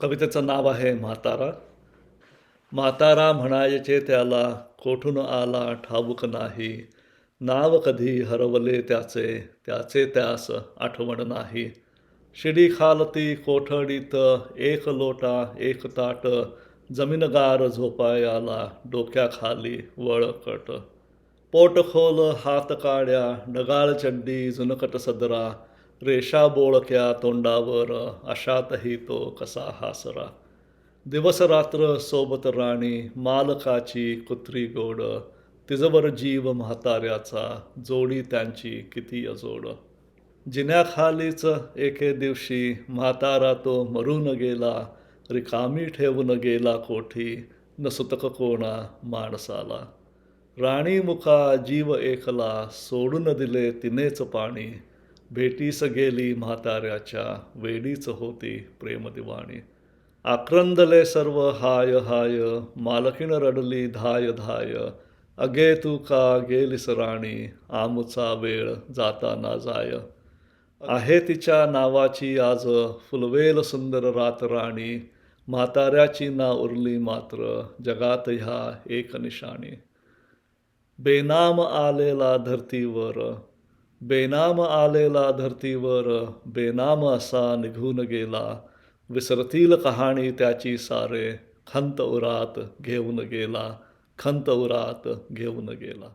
कवितेचं नाव आहे म्हातारा. म्हातारा म्हणायचे त्याला कोठून आला ठाऊक नाही? नाव कधी हरवले त्याचे? त्याचे त्यास आठवण नाही. शिडी खालती कोठडीत एक लोटा एक ताट जमीनगार झोपायाला डोक्याखाली वळकट. पोट खोल हात काड्या ढगाळ चड्डी जुनकट सदरा. रेषा बोळक्या तोंडावर अशातही तो कसा हासरा दिवसरात्र सोबत राणी मालकाची कुत्री गोड तिजवर जीव म्हाताऱ्याचा जोडी त्यांची किती अजोड जिन्याखालीच एके दिवशी म्हातारा तो मरून गेला रिकामी ठेवून गेला कोठी न सुतक कोणा माणसाला राणी मुखा जीव एकला सोडून दिले तिनेच पाणी भेटीस गेली म्हाताऱ्याच्या वेडीच होती प्रेमदिवाणी. आक्रंदले सर्व हाय हाय मालकीण रडली धाय धाय. अगे तू का गेलीस राणी आमचा वेळ जाता ना जाय. आहे तिच्या नावाची आज फुलवेल सुंदर रात राणी म्हाताऱ्याची ना उरली मात्र जगात ह्या एक निशाणी. बेनाम आलेला धरतीवर बेनाम आलेला धरतीवर बेनाम असा निघून गेला. विसरतील कहाणी त्याची सारे. खंत उरात घेऊन गेला. खंत उरात घेऊन गेला.